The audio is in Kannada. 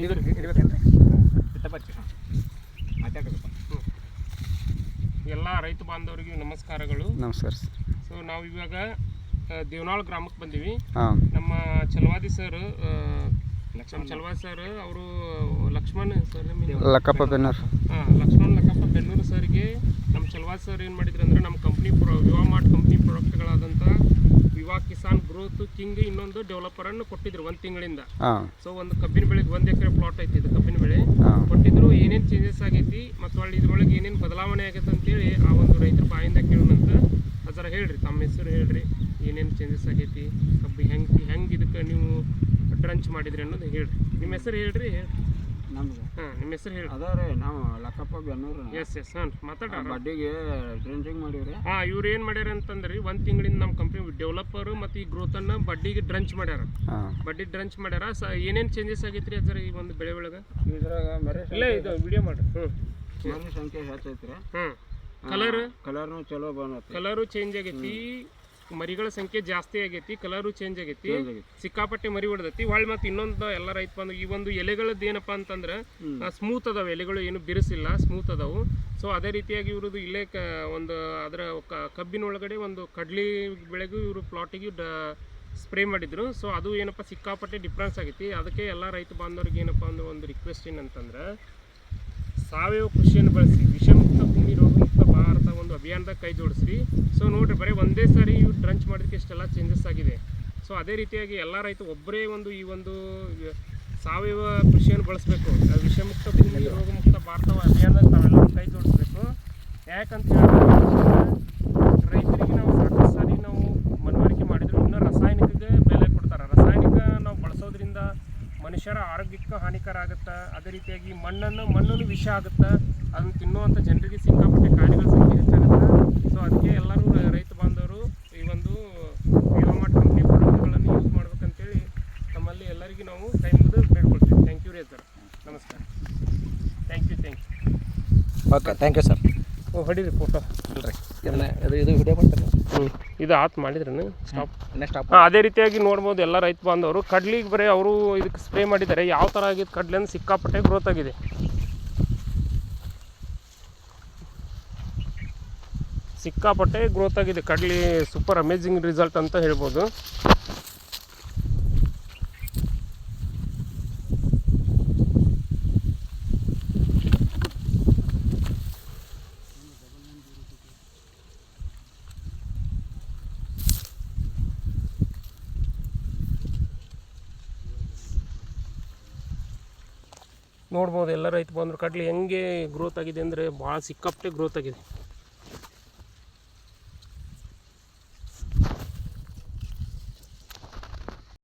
ಹಿಡಿಬೇಕಂದ್ರೆ ಎಲ್ಲ ರೈತ ಬಾಂಧವರಿಗೆ ನಮಸ್ಕಾರಗಳು. ನಮಸ್ಕಾರ ಸರ್. ಸೊ ನಾವು ಇವಾಗ ದೇವನಾಳ್ ಗ್ರಾಮಕ್ಕೆ ಬಂದೀವಿ. ನಮ್ಮ ಚಲವಾದಿ ಸರ್ ನಮ್ಮ ಚಲವಾದಿ ಸರ್ ಅವರು ಲಕ್ಷ್ಮಣ್ ಸರ್ ಲಕ್ಕಪ್ಪ ಬೆನ್ನೂರು. ಹಾಂ ಲಕ್ಷ್ಮಣ್ ಲಕ್ಕಪ್ಪ ಬೆನ್ನೂರು ಸರ್ಗೆ ನಮ್ಮ ಚಲವಾದಿ ಸರ್ ಏನು ಮಾಡಿದ್ರು ಅಂದರೆ ನಮ್ಮ company pro Vivamart company growth king ಇನ್ನೊಂದು ಡೆವಲಪರನ್ನು ಕೊಟ್ಟಿದ್ರು ಒಂದು ತಿಂಗಳಿಂದ. ಸೊ ಒಂದು ಕಬ್ಬಿನ ಬೆಳೆಗೆ ಒಂದ್ ಎಕರೆ ಪ್ಲಾಟ್ ಐತಿ ಇದು ಕಬ್ಬಿನ ಬೆಳೆ. ಕೊಟ್ಟಿದ್ರು ಏನೇನ್ ಚೇಂಜಸ್ ಆಗೈತಿ ಮತ್ತು ಅಲ್ಲಿ ಇದ್ರೊಳಗೆ ಏನೇನ್ ಬದಲಾವಣೆ ಆಗೈತೆ ಅಂತೇಳಿ ಆ ಒಂದು ರೈತರ ಬಾಯಿಂದ ಕೇಳುವಂತ ಅದರ ಹೇಳ್ರಿ ತಮ್ಮ ಹೆಸರು ಹೇಳ್ರಿ ಏನೇನ್ ಚೇಂಜಸ್ ಆಗೈತಿ ಕಬ್ಬಿ ಹೆಂಗ್ ಹೆಂಗ್ ಇದಕ್ಕೆ ನೀವು ಟ್ರಂಚ್ ಮಾಡಿದ್ರಿ ಅನ್ನೋದು ಹೇಳ್ರಿ. ನಿಮ್ಮ ಹೆಸರು ಹೇಳ್ರಿ ಹೇಳ್ರಿ. ನಮ್ದು. ಹಾಂ ನಿಮ್ಮ ಹೆಸರು ಹೇಳಿ. ಅದ ರೀ ನಾವು ಲಕ್ಕಪ್ಪ ಬೆನ್ನೂರು. ಎಸ್ ಎಸ್ ಹಾಂ ಮಾತಾಡ ಬಡ್ಡಿಗೆ ಡ್ರಿಂಕಿಂಗ್ ಮಾಡಿವ್ರಿ. ಹಾಂ ಇವ್ರು ಏನು ಮಾಡ್ಯಾರ ಅಂತಂದ್ರಿ ಒಂದು ತಿಂಗಳಿಂದ ನಮ್ಮ ಕಂಪ್ನಿ ಡೆವಲಪರು ಮತ್ತು ಈ ಗ್ರೋತನ್ನು ಬಡ್ಡಿಗೆ ಡ್ರಂಚ್ ಮಾಡ್ಯಾರ. ಹಾಂ. ಬಡ್ಡಿ ಡ್ರಂಚ್ ಮಾಡ್ಯಾರ ಸ ಏನೇನು ಚೇಂಜಸ್ ಆಗೈತ್ರಿ ಅದರ ಈ ಒಂದು ಬೆಳೆ ಒಳಗೆ? ಇದ್ರಾಗ ಮರಿ ಇಲ್ಲ ಇದು ವಿಡಿಯೋ ಮಾಡ್ರಿ ಹ್ಞೂ. ಮರಿ ಸಂಖ್ಯೆ ಹೆಚ್ಚೈತ್ರಿ. ಹ್ಞೂ. ಕಲರ್ ಕಲರ್ನು ಚಲೋ ಬಂದ ಕಲರು ಚೇಂಜ್ ಆಗೈತಿ. ಮರಿಗಳ ಸಂಖ್ಯೆ ಜಾಸ್ತಿ ಆಗೈತಿ ಕಲರು ಚೇಂಜ್ ಆಗೈತಿ ಸಿಕ್ಕಾಪಟ್ಟೆ ಮರಿ ಹೊಡೆದೈತಿ. ಹೊಳ್ ಮತ್ತೆ ಇನ್ನೊಂದು ಎಲ್ಲ ರೈತ ಬಂದು ಈ ಒಂದು ಎಲೆಗಳದ್ದು ಏನಪ್ಪಾ ಅಂತಂದ್ರೆ ಸ್ಮೂತ್ ಅದಾವ ಎಲೆಗಳು ಏನು ಬಿರುಸಿಲ್ಲ ಸ್ಮೂತ್ ಅದಾವು. ಸೊ ಅದೇ ರೀತಿಯಾಗಿ ಇವ್ರದ್ದು ಇಲ್ಲೇ ಕ ಒಂದು ಅದರ ಕಬ್ಬಿನ ಒಳಗಡೆ ಒಂದು ಕಡ್ಲಿ ಬೆಳೆಗೂ ಇವರು ಪ್ಲಾಟಿಗೆ ಡ ಸ್ಪ್ರೇ ಮಾಡಿದ್ರು. ಸೊ ಅದು ಏನಪ್ಪ ಸಿಕ್ಕಾಪಟ್ಟೆ ಡಿಫ್ರೆನ್ಸ್ ಆಗೈತಿ. ಅದಕ್ಕೆ ಎಲ್ಲ ರೈತ ಬಾಂಧವ್ರಿಗೆ ಏನಪ್ಪ ಅಂದ್ರೆ ಒಂದು ರಿಕ್ವೆಸ್ಟ್ ಏನಂತಂದ್ರೆ ಸಾವಯವ ಕೃಷಿಯನ್ನು ಬಳಸಿ ವಿಷಮುಕ್ತ ಭೂಮಿ ರೋಗಮುಕ್ತ ಭಾರತ ಒಂದು ಕೈ ಜೋಡಿಸ್ರಿ. ಸೊ ನೋಡ್ರಿ ಬರೀ ಒಂದೇ ಸಾರಿ ಇವು ಟ್ರಂಚ್ ಮಾಡೋದಕ್ಕೆ ಇಷ್ಟೆಲ್ಲ ಚೇಂಜಸ್ ಆಗಿದೆ. ಸೊ ಅದೇ ರೀತಿಯಾಗಿ ಎಲ್ಲ ರೈತ ಒಬ್ಬರೇ ಒಂದು ಈ ಒಂದು ಸಾವಯವ ಕೃಷಿಯನ್ನು ಬಳಸಬೇಕು. ವಿಷಮುಕ್ತ ಭೂಮಿ ರೋಗಮುಕ್ತ ಭಾರತ ಅಭಿಯಾನದಾಗ ತಾವೆಲ್ಲ ಕೈ ಜೋಡಿಸ್ಬೇಕು. ಯಾಕಂತ ಹೇಳಿದ್ರೆ ರೈತರಿಗೆ ನಾವು ಸಾಕಷ್ಟು ಸಾರಿ ನಾವು ಮನವರಿಕೆ ಮಾಡಿದ್ರು. ಇನ್ನೂ ರಾಸಾಯನಿಕಗೆ ಬೆಲೆ ಕೊಡ್ತಾರೆ. ರಾಸಾಯನಿಕ ನಾವು ಬಳಸೋದ್ರಿಂದ ಮನುಷ್ಯರ ಆರೋಗ್ಯಕ್ಕೆ ಹಾನಿಕರ ಆಗುತ್ತೆ. ಅದೇ ರೀತಿಯಾಗಿ ಮಣ್ಣನ್ನು ಮಣ್ಣನ್ನು ವಿಷ ಆಗುತ್ತೆ. ಅದನ್ನು ತಿನ್ನುವಂಥ ಜನರಿಗೆ ಸಿಕ್ಕಾಪಟ್ಟೆ ಕಾಯಿಲೆಗಳ ಸಂಖ್ಯೆ ಹೆಚ್ಚಾಗುತ್ತೆ ಸೊ ಅದಕ್ಕೆ ಎಲ್ಲರೂ ರ- ರೈತ ಬಾಂಧವರು ಈ ಒಂದು ವಿವಾಮಾರ್ಟ್ ಕಂಪ್ನಿ ಪ್ರಾಡಕ್ಟ್ಗಳನ್ನು ಯೂಸ್ ಮಾಡ್ಬೇಕಂತೇಳಿ ತಮ್ಮಲ್ಲಿ ಎಲ್ಲರಿಗೂ ನಾವು ಕೈ ಮುಗಿದು ಬೇಡ್ಕೊಳ್ತೀವಿ ಥ್ಯಾಂಕ್ ಯು ರೀ ಸರ್ ನಮಸ್ಕಾರ. Thank you thank you okay thank you sir ಓ ಹೊಡೀರಿ ಫೋಟೋ ಅಲ್ರಿ ಇದು ಇದು ವಿಡಿಯೋ ಮಾಡ್ತಾರೆ ಹ್ಞೂ ಇದು ಆತ್ ಮಾಡಿದ್ರೇನು ಸ್ಟಾಪ್ ನೆಕ್ಸ್ಟ್ ಹಾಂ ಅದೇ ರೀತಿಯಾಗಿ ನೋಡ್ಬೋದು. ಎಲ್ಲ ರೈತ ಬಾಂಧವರು ಕಡ್ಲಿಗೆ ಬರೀ ಅವರು ಇದಕ್ಕೆ ಸ್ಪ್ರೇ ಮಾಡಿದ್ದಾರೆ. ಯಾವ ಥರ ಆಗಿದ್ದು ಕಡ್ಲೆ ಅಂದ್ರೆ ಸಿಕ್ಕಾಪಟ್ಟೆ ಗ್ರೋತ್ ಆಗಿದೆ. ಸಿಕ್ಕಾಪಟ್ಟೆ ಗ್ರೋತ್ ಆಗಿದೆ. ಕಡ್ಲಿ ಸೂಪರ್ ಅಮೇಝಿಂಗ್ ರಿಸಲ್ಟ್ ಅಂತ ಹೇಳ್ಬೋದು. ನೋಡ್ಬೋದು ಎಲ್ಲ ರೈತ ಬಂದರು. ಕಡ್ಲಿ ಹೆಂಗೆ ಗ್ರೋತ್ ಆಗಿದೆ ಅಂದರೆ ಭಾಳ ಸಿಕ್ಕಾಪಟ್ಟೆ ಗ್ರೋತ್ ಆಗಿದೆ.